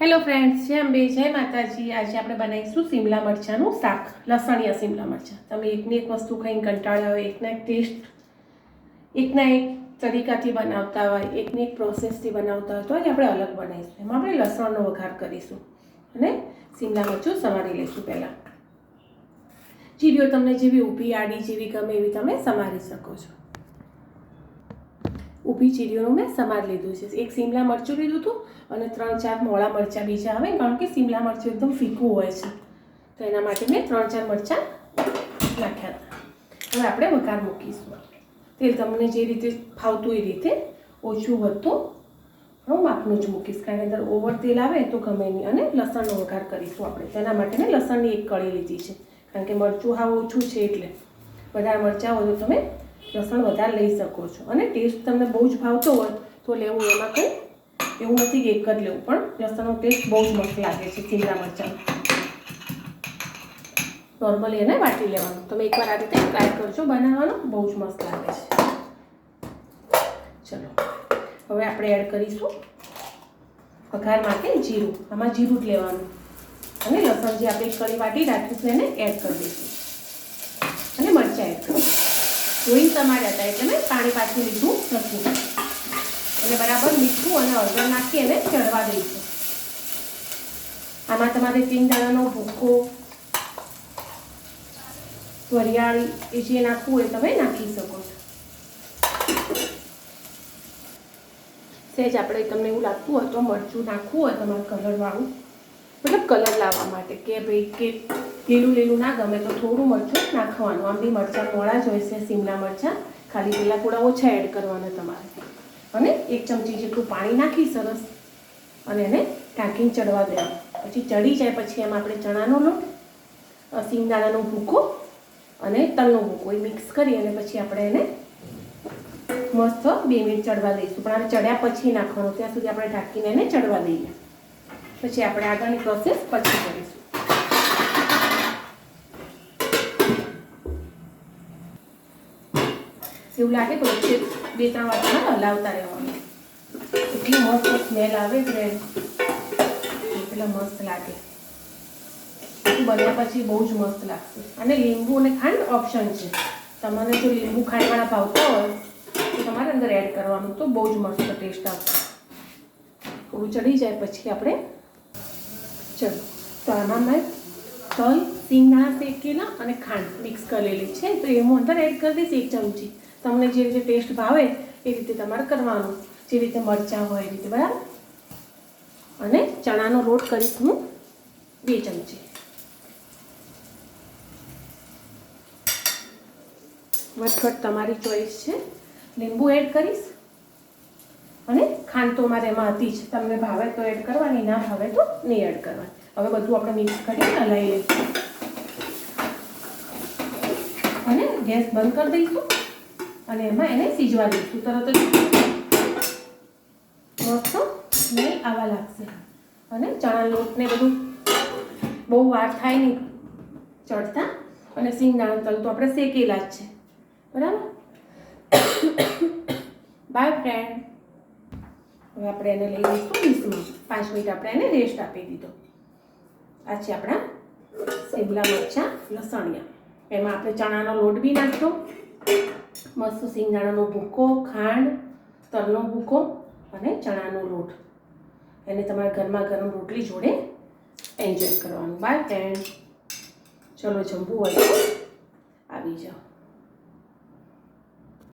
Hello friends જય અંબે, જય માતાજી. આજે આપણે બનાવીશું સિમલા મરચાંનું શાક, લસણિયા સિમલા મરચાં. તમે એકની એક વસ્તુ ખાઈને કંટાળ્યા હોય, એકના એક ટેસ્ટ એકના એક તરીકાથી બનાવતા હોય, એકને એક પ્રોસેસથી બનાવતા હોય, તો જ આપણે અલગ બનાવીશું. એમાં આપણે લસણનો વઘાર કરીશું અને સિમલા મરચું સમારી લઈશું પહેલાં. ચીડીઓ તમને જેવી ઊભી, આડી જેવી ગમે એવી તમે સમારી શકો છો. ઊભી ચીરીઓનું મેં સમાર લીધું છે. એક સિમલા મરચું લીધું હતું અને ત્રણ ચાર મોળા મરચાં બીજા આવે કારણ કે સિમલા મરચું એકદમ ફીકું હોય છે. તો એના માટે મેં ત્રણ ચાર મરચાં નાખ્યા હતા. હવે આપણે વઘાર મૂકીશું. તેલ તમને જે રીતે ફાવતું એ રીતે ઓછું વધતું હું માપનું જ મૂકીશ, કારણ કે અંદર ઓવર તેલ આવે તો ગમે નહીં. અને લસણનો વઘાર કરીશું આપણે. તેના માટે મેં લસણની એક કળી લીધી છે. કારણ કે મરચું હાવ ઓછું છે એટલે. વધારે મરચાં હોય તો તમે લસણ વધારે લઈ શકો છો. અને ટેસ્ટ તમને બહુ જ ભાવતો હોય તો લેવું એમાં કંઈ એવું નથી એક જ લેવું, પણ લસણનો ટેસ્ટ બહુ જ મસ્ત લાગે છે સિમલા મરચાં. નોર્મલી એને વાટી લેવાનું. તમે એકવાર આ રીતે ટ્રાય કરજો, બનાવવાનું બહુ જ મસ્ત લાગે છે. ચલો, હવે આપણે એડ કરીશું વઘાર માટે જીરું. આમાં જીરું જ લેવાનું. અને લસણ જે આપણે કળી વાટી રાખીશું એને એડ કરી દઈશું અને મરચાં એડ કરીશું જોઈને તમારે હતા એટલે મેં પાણી પાછું લીધું નથી. એટલે બરાબર મીઠું અને હળદર નાખી એને ચડવા દઈશું. આમાં તમારે સિંગદાણાનો ભૂકો વરિયાળી એ જે નાખવું હોય તમે નાખી શકો છો. સહેજ આપણે તમને એવું લાગતું હોય તો મરચું નાખવું હોય તમારે કલરવાળું મતલબ કલર લાવવા માટે કે ભાઈ કે લીલું લીલું ના ગમે તો થોડું મરચું નાખવાનું. આમ બી મરચાં મોળા જોઈશે સિમલા મરચાં. ખાલી પેલા થોડા ઓછા એડ કરવાના તમારે. અને એક ચમચી જેટલું પાણી નાખી સરસ. અને એને ઢાંકીને ચડવા દેવા પછી ચડી જાય પછી એમાં આપણે ચણાનો લોટ અ, સિંગદાણાનો ભૂકો અને તલનો ભૂકો એ મિક્સ કરી અને પછી આપણે એને મસ્ત બે મિનિટ ચડવા દઈશું. પણ આને ચડ્યા પછી નાખવાનું. ત્યાં સુધી આપણે ઢાંકીને એને ચડવા દઈએ. પછી આપણે આગળની પ્રોસેસ પછી કરીશું. એવું લાગે તો વચ્ચે બે ત્રણ વાર હલાવતા રહેવાનું. એટલી મસ્ત સ્મેલ આવે ફ્રેન્ડ એટલા મસ્ત લાગે. બન્યા પછી બહુ જ મસ્ત લાગશે. અને લીંબુ અને ખાંડ ઓપ્શન છે. તમારે જો લીંબુ ખાંડવાળા ભાવતા હોય, તો તમારે અંદર એડ કરવાનું તો બહુ જ મસ્ત ટેસ્ટ આવશે. થોડું ચડી જાય પછી આપણે ચલો. તો આમાં મેં તલ સિંગદાણા શેકેલા અને ખાંડ મિક્સ કરેલી છે. તો એ અંદર એડ કરી દઈશ એક ચમચી. તમને જે રીતે ટેસ્ટ ભાવે એ રીતે તમારે કરવાનું. જે રીતે મરચાં હોય એ રીતે, બરાબર? અને ચણાનો લોટ કરીશ હું બે ચમચી. વધઘટ તમારી ચોઈસ છે. લીંબુ એડ કરીશ. અને ખાંડ તો મારે એમાં હતી જ. તમને ભાવે તો એડ કરવાની, ના ભાવે તો નહીં એડ કરવાની. હવે બધું આપણે મિક્સ કરીને હલાવી લઈશું અને ગેસ બંધ કરી દઈશું. અને એમાં એને સીજવા દઈશું. તરત જ મસ્ત સ્મેલ આવવા લાગશે. અને ચણા લોટને બધું બહુ વાર થાય નહીં ચડતા. અને સિંગદાણા તલ તો આપણે શેકેલા જ છે. બરાબર? બાય ફ્રેન્ડ હવે આપણે એને લઈ લઈશું ડીશમાં પાંચ મિનિટ આપણે એને રેસ્ટ આપી દીધો. આ છે આપણા શિમલા મરચાં લસણિયા. એમાં આપણે ચણાનો લોટ બી નાખ્યો. મસ્ત સિંગદાણાનો ભૂકો, ખાંડ, તલનો ભૂકો અને ચણાનો લોટ. એને તમારા ઘરમાં ગરમ રોટલી જોડે એન્જોય કરવાનું. બાય ફ્રેન્ડ ચલો જમવું હોય આવી જાઓ.